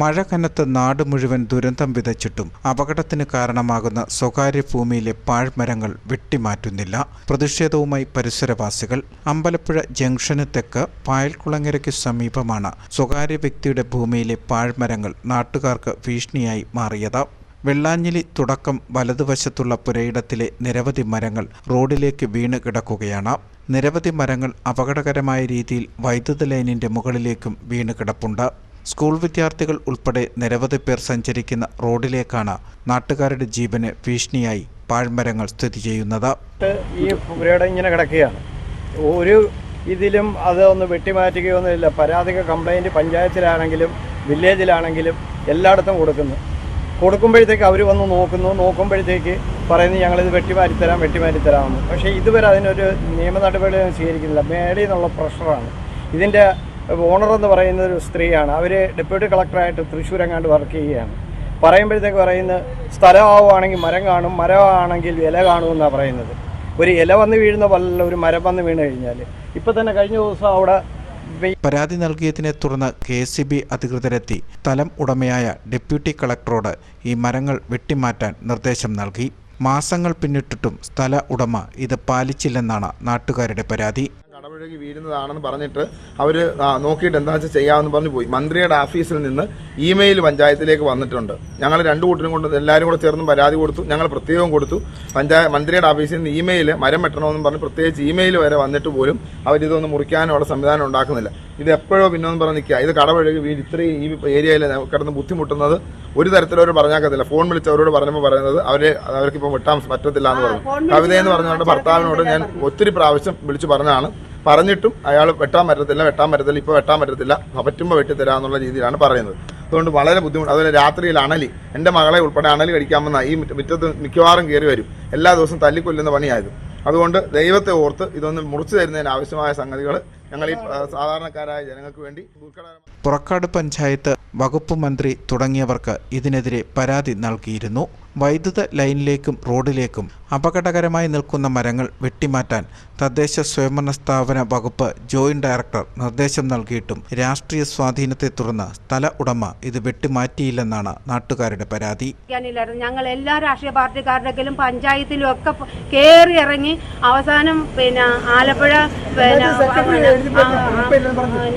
മഴ കനത്ത് നാട് മുഴുവൻ ദുരന്തം വിതച്ചിട്ടും അപകടത്തിന് കാരണമാകുന്ന സ്വകാര്യ ഭൂമിയിലെ പാഴ്മരങ്ങൾ വെട്ടിമാറ്റുന്നില്ല. പ്രതിഷേധവുമായി പരിസരവാസികൾ അമ്പലപ്പുഴ ജംഗ്ഷന് തെക്ക് പായൽക്കുളങ്ങരയ്ക്ക് സമീപമാണ് സ്വകാര്യ വ്യക്തിയുടെ ഭൂമിയിലെ പാഴ്മരങ്ങൾ നാട്ടുകാർക്ക് ഭീഷണിയായി മാറിയത്. വെള്ളാഞ്ഞിലി തുടക്കം വലതുവശത്തുള്ള പുരയിടത്തിലെ നിരവധി മരങ്ങൾ റോഡിലേക്ക് വീണ് കിടക്കുകയാണ്. നിരവധി മരങ്ങൾ അപകടകരമായ രീതിയിൽ വൈദ്യുത ലൈനിന്റെ മുകളിലേക്കും വീണ് കിടപ്പുണ്ട്. സ്കൂൾ വിദ്യാർത്ഥികൾ ഉൾപ്പെടെ നിരവധി പേർ സഞ്ചരിക്കുന്ന റോഡിലേക്കാണ് നാട്ടുകാരുടെ ജീവന് ഭീഷണിയായി പാഴ്മരങ്ങൾ സ്ഥിതി ചെയ്യുന്നത്. ഈ പുരയുടെ ഇങ്ങനെ കിടക്കുകയാണ്. ഒരു ഇതിലും അത് ഒന്ന് വെട്ടിമാറ്റുകയൊന്നുമില്ല. പരാതിക്ക് കംപ്ലൈന്റ് പഞ്ചായത്തിലാണെങ്കിലും വില്ലേജിലാണെങ്കിലും എല്ലായിടത്തും കൊടുക്കുന്നു. കൊടുക്കുമ്പോഴത്തേക്ക് അവർ വന്ന് നോക്കുന്നു. നോക്കുമ്പോഴത്തേക്ക് പറയുന്നു ഞങ്ങളിത് വെട്ടിമാറ്റിത്തരാം വെട്ടിമാറ്റിത്തരാമെന്ന്. പക്ഷേ ഇതുവരെ അതിനൊരു നിയമ നടപടികളും സ്വീകരിക്കുന്നില്ല. മേളിൽ നിന്നുള്ള പ്രഷറാണ്. ഇതിന്റെ ഓണർ എന്ന് പറയുന്ന ഒരു സ്ത്രീയാണ്. അവർ ഡെപ്യൂട്ടി കളക്ടറായിട്ട് തൃശ്ശൂർ എങ്ങാണ്ട് വർക്ക് ചെയ്യുകയാണ്. പറയുമ്പോഴത്തേക്ക് പറയുന്നത് സ്ഥലമാവുകയാണെങ്കിൽ മരം കാണും മരമാണെങ്കിൽ ഇല കാണുമെന്നാണ് പറയുന്നത്. ഒരു ഇല വന്ന് വീഴുന്ന പോലല്ല ഒരു മരം വന്ന് വീണ് കഴിഞ്ഞാൽ ഇപ്പം തന്നെ കഴിഞ്ഞ ദിവസം അവിടെ പരാതി നൽകിയതിനെ തുടർന്ന് കെ എസ് സി ബി അധികൃതരെത്തി. സ്ഥലം ഉടമയായ ഡെപ്യൂട്ടി കളക്ടറോട് ഈ മരങ്ങൾ വെട്ടിമാറ്റാൻ നിർദ്ദേശം നൽകി. മാസങ്ങൾ പിന്നിട്ടിട്ടും സ്ഥല ഉടമ ഇത് പാലിച്ചില്ലെന്നാണ് നാട്ടുകാരുടെ പരാതി. കടപുഴകി വീഴുന്നതാണെന്ന് പറഞ്ഞിട്ട് അവർ നോക്കിയിട്ട് എന്താ വെച്ചാൽ ചെയ്യാമെന്ന് പറഞ്ഞു പോയി. മന്ത്രിയുടെ ഓഫീസിൽ നിന്ന് ഇമെയിൽ പഞ്ചായത്തിലേക്ക് വന്നിട്ടുണ്ട്. ഞങ്ങൾ രണ്ടു കൂട്ടരും കൊണ്ട് എല്ലാവരും കൂടെ ചേർന്ന് പരാതി കൊടുത്തു. ഞങ്ങൾ പ്രത്യേകം കൊടുത്തു. പഞ്ചായ മന്ത്രിയുടെ ഓഫീസിൽ നിന്ന് ഇമെയിൽ മരം വെട്ടണമെന്ന് പറഞ്ഞ് പ്രത്യേകിച്ച് ഇമെയിൽ വരെ വന്നിട്ട് പോലും അവരിതൊന്ന് മുറിക്കാനുള്ള സംവിധാനം ഉണ്ടാക്കുന്നില്ല. ഇത് എപ്പോഴോ പിന്നൊന്നും പറഞ്ഞ് നിൽക്കുക ഇത് കടപുഴകി വീട് ഇത്രയും ഈ ഏരിയയിൽ കിടന്ന് ബുദ്ധിമുട്ടുന്നത് ഒരു തരത്തിലവർ പറഞ്ഞാക്കത്തില്ല ഫോൺ വിളിച്ച് അവരോട് പറഞ്ഞപ്പോൾ പറയുന്നത് അവരെ അവർക്കിപ്പോൾ വെട്ടാൻ പറ്റത്തില്ല എന്ന് പറഞ്ഞു കവിത എന്ന് പറഞ്ഞുകൊണ്ട് ഭർത്താവിനോട് ഞാൻ ഒത്തിരി പ്രാവശ്യം വിളിച്ചു പറഞ്ഞാണ് പറഞ്ഞിട്ടും അയാൾ വെട്ടാൻ പറ്റത്തില്ല വെട്ടാൻ പറ്റത്തില്ല ഇപ്പോൾ വെട്ടാൻ പറ്റത്തില്ല പറ്റുമ്പോൾ വെട്ടിത്തരാന്നുള്ള രീതിയിലാണ് പറയുന്നത്. അതുകൊണ്ട് വളരെ ബുദ്ധിമുട്ട് അതുപോലെ രാത്രിയിൽ അണലി എന്റെ മകളെ ഉൾപ്പെടെ അണലി കടിക്കാമെന്ന ഈ മുറ്റ- മുറ്റത്ത് മിക്കവാറും കയറി വരും. എല്ലാ ദിവസവും തല്ലിക്കൊല്ലുന്ന പണിയായത്. അതുകൊണ്ട് ദൈവത്തെ ഓർത്ത് ഇതൊന്ന് മുറിച്ചു തരുന്നതിന് ആവശ്യമായ സംഗതികൾ ഞങ്ങൾ ഈ സാധാരണക്കാരായ ജനങ്ങൾക്ക് വേണ്ടി പുറക്കാട് പഞ്ചായത്ത് വകുപ്പ് മന്ത്രി തുടങ്ങിയവർക്ക് ഇതിനെതിരെ പരാതി നൽകിയിരുന്നു. വൈദ്യുത ലൈനിലേക്കും റോഡിലേക്കും അപകടകരമായി നിൽക്കുന്ന മരങ്ങൾ വെട്ടിമാറ്റാൻ തദ്ദേശ സ്വയംഭരണ സ്ഥാപന വകുപ്പ് ജോയിന്റ് ഡയറക്ടർ നിർദ്ദേശം നൽകിയിട്ടും രാഷ്ട്രീയ സ്വാധീനത്തെ തുടർന്ന് സ്ഥല ഉടമ ഇത് വെട്ടിമാറ്റിയില്ലെന്നാണ് നാട്ടുകാരുടെ പരാതി. ഞങ്ങൾ എല്ലാ രാഷ്ട്രീയ പാർട്ടിക്കാരുടെയും പഞ്ചായത്തിലും ഒക്കെ കയറി കേറി ഇറങ്ങി അവസാനം പിന്നെ ആലപ്പുഴ പിന്നെ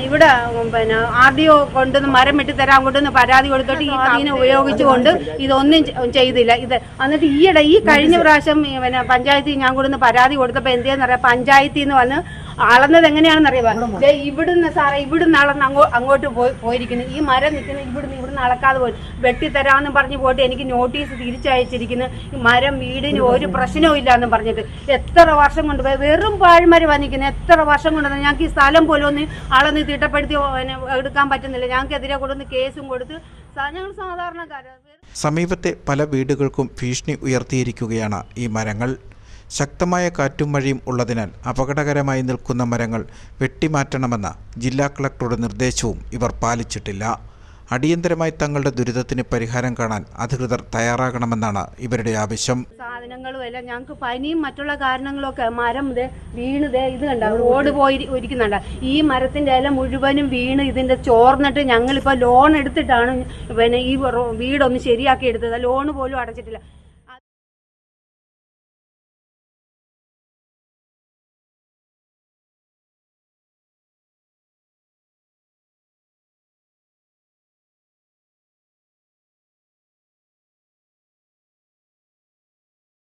ഇവിടെ പിന്നെ ആർ ഡി ഒ കൊണ്ടുവന്ന് മരം വെട്ടിത്തരാൻ കൊണ്ടുവന്ന് പരാതി കൊടുത്തിട്ട് ഈ അതിനെ ഉപയോഗിച്ചുകൊണ്ട് ഇതൊന്നും ചെയ്തില്ല. ഇത് എന്നിട്ട് ഈയിടെ ഈ കഴിഞ്ഞ പ്രാവശ്യം പിന്നെ പഞ്ചായത്തിൽ ഞാൻ കൊണ്ടുവന്ന് പരാതി കൊടുത്തപ്പോൾ ചെയ്യാന്ന് പറയാം പഞ്ചായത്തിൽ നിന്ന് വന്ന് അളന്നത് എങ്ങനെയാണെന്ന് അറിയാമോ ദേ ഇവിടുന്ന് സാറേ ഇവിടുന്ന് അളന്ന് അങ്ങോ അങ്ങോട്ട് പോയി പോയിരിക്കുന്നു. ഈ മരം നിൽക്കുന്ന ഇവിടുന്ന് ഇവിടുന്ന് അളക്കാതെ പോയി. വെട്ടിത്തരാമെന്ന് പറഞ്ഞ് പോയിട്ട് എനിക്ക് നോട്ടീസ് തിരിച്ചയച്ചിരിക്കുന്നു. ഈ മരം വീടിന് ഒരു പ്രശ്നവും ഇല്ല എന്ന് പറഞ്ഞിട്ട്. എത്ര വർഷം കൊണ്ട് വെറും പാഴ്മരം വന്നിരിക്കുന്നു. എത്ര വർഷം കൊണ്ട് ഞങ്ങൾക്ക് ഈ സ്ഥലം പോലും ഒന്ന് അളന്ന് തിട്ടപ്പെടുത്തി എടുക്കാൻ പറ്റുന്നില്ല. ഞങ്ങൾക്കെതിരെ കൊണ്ടുവന്ന് കേസും കൊടുത്ത് ഞങ്ങൾ സാധാരണക്കാരാണ് സമീപത്തെ പല വീടുകൾക്കും ഭീഷണി ഉയർത്തിയിരിക്കുകയാണ് ഈ മരങ്ങൾ. ശക്തമായ കാറ്റും മഴയും ഉള്ളതിനാൽ അപകടകരമായി നിൽക്കുന്ന മരങ്ങൾ വെട്ടിമാറ്റണമെന്ന ജില്ലാ കളക്ടറുടെ നിർദ്ദേശവും ഇവർ പാലിച്ചിട്ടില്ല. അടിയന്തരമായി തങ്ങളുടെ ദുരിതത്തിന് പരിഹാരം കാണാൻ അധികൃതർ തയ്യാറാകണമെന്നാണ് ഇവരുടെ ആവശ്യം. സാധനങ്ങളും എല്ലാം ഞങ്ങൾക്ക് പനിയും മറ്റുള്ള കാരണങ്ങളൊക്കെ മരം ഇതേ വീണ് ദേ ഇത് കണ്ട? ഓട് പോയി ഇരിക്കുന്നുണ്ട്. ഈ മരത്തിന്റെ ഇല മുഴുവനും വീണ് ഇതിന്റെ ചോർന്നിട്ട് ഞങ്ങളിപ്പോൾ ലോൺ എടുത്തിട്ടാണ് പിന്നെ ഈ വീടൊന്ന് ശരിയാക്കി എടുത്തത്. ലോൺ പോലും അടച്ചിട്ടില്ല.